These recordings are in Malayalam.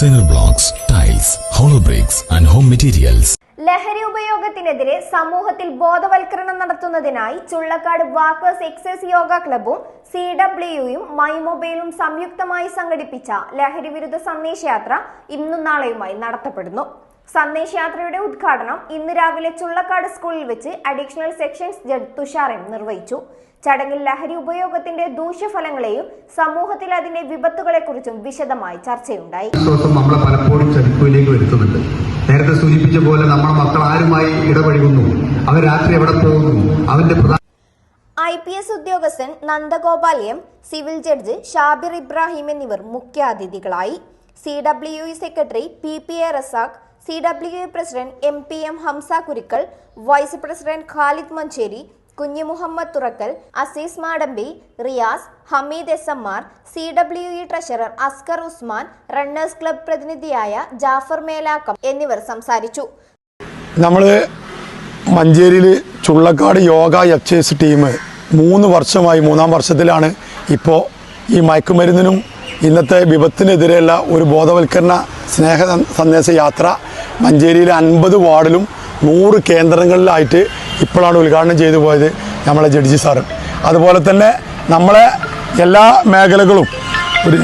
Buildings, blocks tiles hollow bricks and home materials ലഹരി ഉപയോഗത്തിനെതിരെ സമൂഹത്തിൽ ബോധവൽക്കരണം നടത്തുന്നതിനായി ചുള്ളക്കാട് വാക്കേഴ്സ് എക്സൈസ് യോഗ ക്ലബും സി ഡബ്ല്യുയും മൈ മൊബൈലും സംയുക്തമായി സംഘടിപ്പിച്ച ലഹരി വിരുദ്ധ സന്ദേശയാത്ര ഇന്നും നാളെയുമായി നടത്തപ്പെടുന്നു. സന്ദേശയാത്രയുടെ ഉദ്ഘാടനം ഇന്ന് രാവിലെ ചുള്ളക്കാട് സ്കൂളിൽ വെച്ച് additional sessions judge Thushar M നിർവഹിച്ചു. ചടങ്ങിൽ ലഹരി ഉപയോഗത്തിന്റെ ദൂഷ്യഫലങ്ങളെയും സമൂഹത്തിൽ അതിന്റെ വിപത്തുകളെക്കുറിച്ചും വിശദമായി ചർച്ചയുണ്ടായി. നമ്മളെ പലപ്പോഴും ചതിപ്പിലേക്ക് വരുത്തുന്നുണ്ട്. നേരത്തെ സൂചിപ്പിച്ച പോലെ നമ്മുടെ മക്കൾ ആരുമായി ഇടപഴകുന്നു? അവർ രാത്രി എവിടെ പോകുന്നു? അവന്റെ ഐ പി എസ് ഉദ്യോഗസ്ഥൻ Nandagopal M civil judge Shabir Ibrahim എന്നിവർ മുഖ്യാതിഥികളായി. C W secretary P P A Razak C W A president M P M Hamza Kurikkal vice president Khalid Manjeri Kunhi Muhammad Thurakkal Azeez Madambi Riyas Hameed S M R C W E treasurer Askar Usman runners club പ്രതിനിധിയായ Jafar Melakkam എന്നിവർ സംസാരിച്ചു. നമ്മൾ മഞ്ചേരിയിൽ ചുള്ളക്കാട് യോഗ എക്സൈസ് ടീം മൂന്ന് വർഷമായി മൂന്നാം വർഷത്തിലാണ് ഇപ്പോൾ ഈ മയക്കുമരുന്നിനും ഇന്നത്തെ വിപത്തിനെതിരെയുള്ള ഒരു ബോധവൽക്കരണ സ്നേഹ സന്ദേശ യാത്ര മഞ്ചേരിയിലെ അൻപത് വാർഡിലും നൂറ് കേന്ദ്രങ്ങളിലായിട്ട് ഇപ്പോഴാണ് ഉദ്ഘാടനം ചെയ്തു പോയത് നമ്മളെ ജഡ്ജി സാറ്. അതുപോലെ തന്നെ നമ്മളെ എല്ലാ മേഖലകളും ഒരു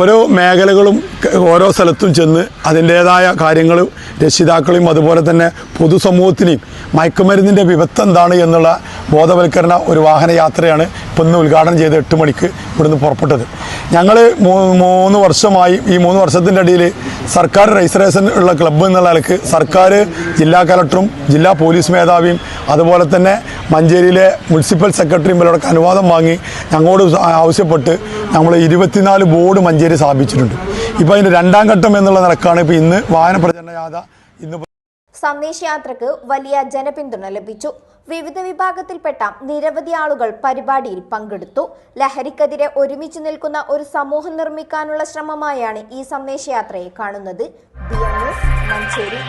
ഓരോ മേഖലകളും ഓരോ സ്ഥലത്തും ചെന്ന് അതിന്റേതായ കാര്യങ്ങൾ രക്ഷിതാക്കളെയും അതുപോലെ തന്നെ പൊതുസമൂഹത്തിനെയും മയക്കുമരുന്നിന്റെ വിപത്ത് എന്താണ് എന്നുള്ള ബോധവൽക്കരണ ഒരു വാഹനയാത്രയാണ് ഇപ്പം ഇന്ന് ഉദ്ഘാടനം ചെയ്ത് എട്ട് മണിക്ക് ഇവിടുന്ന് പുറപ്പെട്ടത്. ഞങ്ങൾ മൂന്ന് വർഷമായി ഈ മൂന്ന് വർഷത്തിന്റെ ഇടയിൽ സർക്കാർ രജിസ്ട്രേഷൻ ഉള്ള ക്ലബ്ബ് എന്നുള്ള നിലയ്ക്ക് സർക്കാർ ജില്ലാ കലക്ടറും ജില്ലാ പോലീസ് മേധാവിയും അതുപോലെ തന്നെ മഞ്ചേരിയിലെ മുനിസിപ്പൽ സെക്രട്ടറിയും ഇവരോടൊക്കെ അനുവാദം വാങ്ങി ഞങ്ങളോട് ആവശ്യപ്പെട്ട് നമ്മൾ ഇരുപത്തിനാല് ബോർഡ് മഞ്ചേരി സ്ഥാപിച്ചിട്ടുണ്ട്. ഇപ്പോൾ അതിന്റെ രണ്ടാം ഘട്ടം എന്നുള്ള നിലക്കാണ് ഇപ്പോൾ ഇന്ന് വാഹന പ്രചരണ ജാഥ ഇന്ന് സന്ദേശയാത്രക്ക് വലിയ ജനപിന്തുണ ലഭിച്ചു. വിവിധ വിഭാഗത്തിൽപ്പെട്ട നിരവധി ആളുകൾ പരിപാടിയിൽ പങ്കെടുത്തു. ലഹരിക്കെതിരെ ഒരുമിച്ച് നിൽക്കുന്ന ഒരു സമൂഹം നിർമ്മിക്കാനുള്ള ശ്രമമായാണ് ഈ സന്ദേശയാത്രയെ കാണുന്നത്. മഞ്ചേരി.